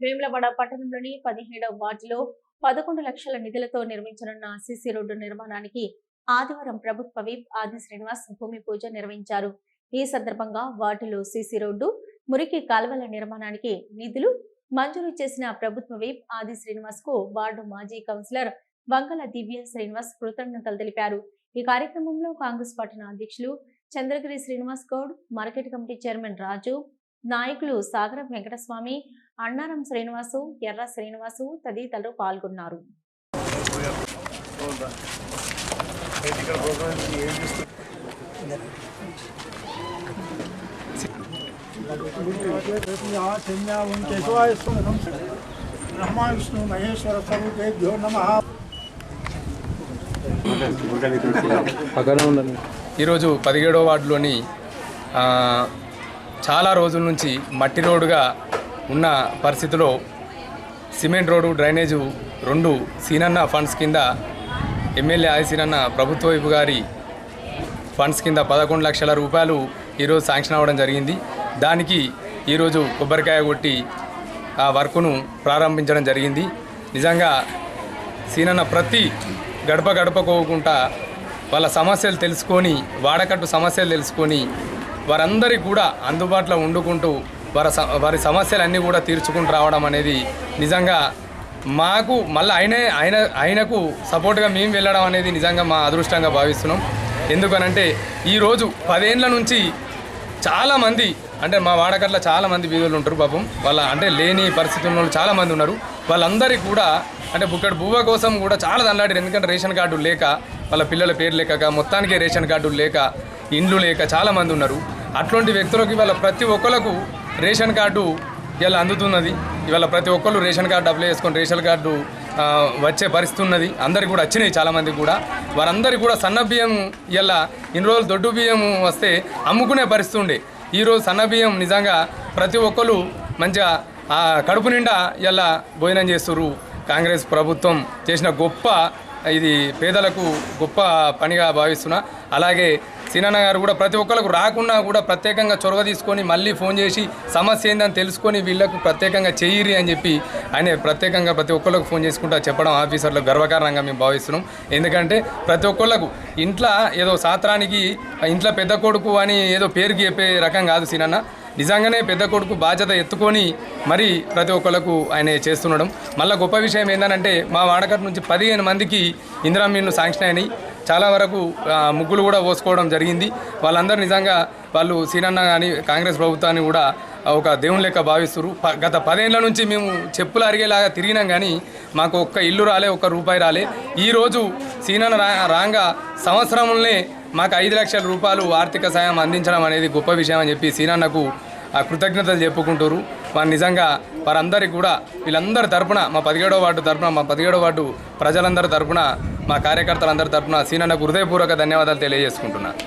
వేములవాడ పట్టణంలోని పదిహేడవ వార్డులో పదకొండు లక్షల నిధులతో నిర్మించనున్న సిసి రోడ్డు నిర్మాణానికి ఆదివారం ప్రభుత్వ విప్ ఆది శ్రీనివాస్ భూమి పూజ నిర్వహించారు. ఈ సందర్భంగా వార్డులో సిసి రోడ్డు మురికి కాల్వల నిర్మాణానికి నిధులు మంజూరు చేసిన ప్రభుత్వ విప్ ఆది శ్రీనివాస్కు వార్డు మాజీ కౌన్సిలర్ వంగల దివ్య శ్రీనివాస్ కృతజ్ఞతలు తెలిపారు. ఈ కార్యక్రమంలో కాంగ్రెస్ పట్టణ అధ్యక్షులు Chandragiri Srinivas Goud market committee chairman Raju నాయకులు సాగరం వెంకటస్వామి అన్నారం శ్రీనివాసు ఎర్ర శ్రీనివాసు తదితరులు పాల్గొన్నారు. బ్రహ్మ విష్ణు మహేశ్వర స్వరూపేభ్యో నమ ఈరోజు పదిహేడవ వార్డులోని ఆ, చాలా రోజుల నుంచి మట్టి రోడ్డుగా ఉన్న పరిస్థితిలో సిమెంట్ రోడ్డు డ్రైనేజు రెండు సీనన్న ఫండ్స్ కింద ఎమ్మెల్యే ఆది సీనన్న ప్రభుత్వ వైపు గారి ఫండ్స్ కింద పదకొండు లక్షల రూపాయలు ఈరోజు శాంక్షన్ అవ్వడం జరిగింది. దానికి ఈరోజు కొబ్బరికాయ కొట్టి ఆ వర్క్ను ప్రారంభించడం జరిగింది. నిజంగా సీనన్న ప్రతి గడప గడపకోకుండా వాళ్ళ సమస్యలు తెలుసుకొని వాడకట్టు సమస్యలు తెలుసుకొని వారందరికీ కూడా అందుబాటులో వండుకుంటూ వారి స- వారి సమస్యలన్నీ కూడా తీర్చుకుంటూ రావడం అనేది నిజంగా మాకు మళ్ళీ ఆయనే ఆయన ఆయనకు సపోర్ట్గా మేము వెళ్ళడం అనేది నిజంగా మా అదృష్టంగా భావిస్తున్నాం. ఎందుకనంటే ఈరోజు పదేండ్ల నుంచి చాలామంది అంటే మా వాడకట్ల చాలా మంది వీధులు ఉంటారు పాపం. వాళ్ళ అంటే లేని పరిస్థితి ఉన్న వాళ్ళు చాలామంది ఉన్నారు. వాళ్ళందరికీ కూడా అంటే బుక్కడి బువ్వ కోసం కూడా చాలా దండాడారు ఎందుకంటే రేషన్ కార్డు లేక వాళ్ళ పిల్లల పేరు లేక మొత్తానికి రేషన్ కార్డు లేక ఇండ్లు లేక చాలామంది ఉన్నారు. అట్లాంటి వ్యక్తులకి వాళ్ళ ప్రతి ఒక్కరికి రేషన్ కార్డు ఇలా అందుతున్నది. ఇవాళ ప్రతి ఒక్కళ్ళు రేషన్ కార్డు అప్లై చేసుకొని రేషన్ కార్డు వచ్చే పరిస్థితి ఉన్నది. అందరికి కూడా వచ్చినాయి చాలామంది కూడా. వారందరికీ కూడా సన్న బియ్యం ఇలా ఇన్ని రోజులు దొడ్డు బియ్యం వస్తే అమ్ముకునే పరిస్థితి ఉండే. ఈరోజు సన్న బియ్యం నిజంగా ప్రతి ఒక్కరు మంచిగా కడుపు నిండా ఇలా భోజనం చేస్తుర్రు. కాంగ్రెస్ ప్రభుత్వం చేసిన గొప్ప ఇది పేదలకు గొప్ప పనిగా భావిస్తున్నా. అలాగే సీనన్న గారు కూడా ప్రతి ఒక్కరికి రాకున్నా కూడా ప్రత్యేకంగా చొరవ తీసుకొని మళ్ళీ ఫోన్ చేసి సమస్య ఏందని తెలుసుకొని వీళ్ళకు ప్రత్యేకంగా చెయ్యిరి అని చెప్పి ఆయన ప్రత్యేకంగా ప్రతి ఒక్కరికి ఫోన్ చేసుకుంటా చెప్పడం ఆఫీసర్లకు గర్వకారణంగా మేము భావిస్తున్నాం. ఎందుకంటే ప్రతి ఒక్కళ్ళకు ఇంట్లో ఏదో సాత్రానికి ఇంట్లో పెద్ద కొడుకు అని ఏదో పేరుకి చెప్పే రకం కాదు సీనన్న. నిజంగానే పెద్ద కొడుకు బాధ్యత ఎత్తుకొని మరి ప్రతి ఒక్కళ్ళకు ఆయన చేస్తుండడం. మళ్ళీ గొప్ప విషయం ఏంటంటే మా వాడకట్ నుంచి పదిహేను మందికి ఇందిరా మీన్లు శాంక్షన్ అయినాయి. చాలా వరకు ముగ్గులు కూడా పోసుకోవడం జరిగింది. వాళ్ళందరూ నిజంగా వాళ్ళు సీనన్న కానీ కాంగ్రెస్ ప్రభుత్వాన్ని కూడా ఒక దేవుని లెక్క భావిస్తున్నారు గత పదేళ్ళ నుంచి మేము చెప్పులు అరిగేలాగా తిరిగినాం కానీ మాకు ఒక్క ఇల్లు రాలే ఒక్క రూపాయి రాలే. ఈరోజు సీనన్న రా రాగా సంవత్సరంలోనే మాకు ఐదు లక్షల రూపాయలు ఆర్థిక సాయం అందించడం అనేది గొప్ప విషయం అని చెప్పి సీనన్నకు కృతజ్ఞతలు చెప్పుకుంటారు. వారు నిజంగా వారందరికీ కూడా వీళ్ళందరి తరపున మా పదిహేడో వార్డు తరపున మా పదిహేడో వార్డు ప్రజలందరి తరపున మా కార్యకర్తలందరి తరపున సీనన్నకు హృదయపూర్వక ధన్యవాదాలు తెలియజేసుకుంటున్నాను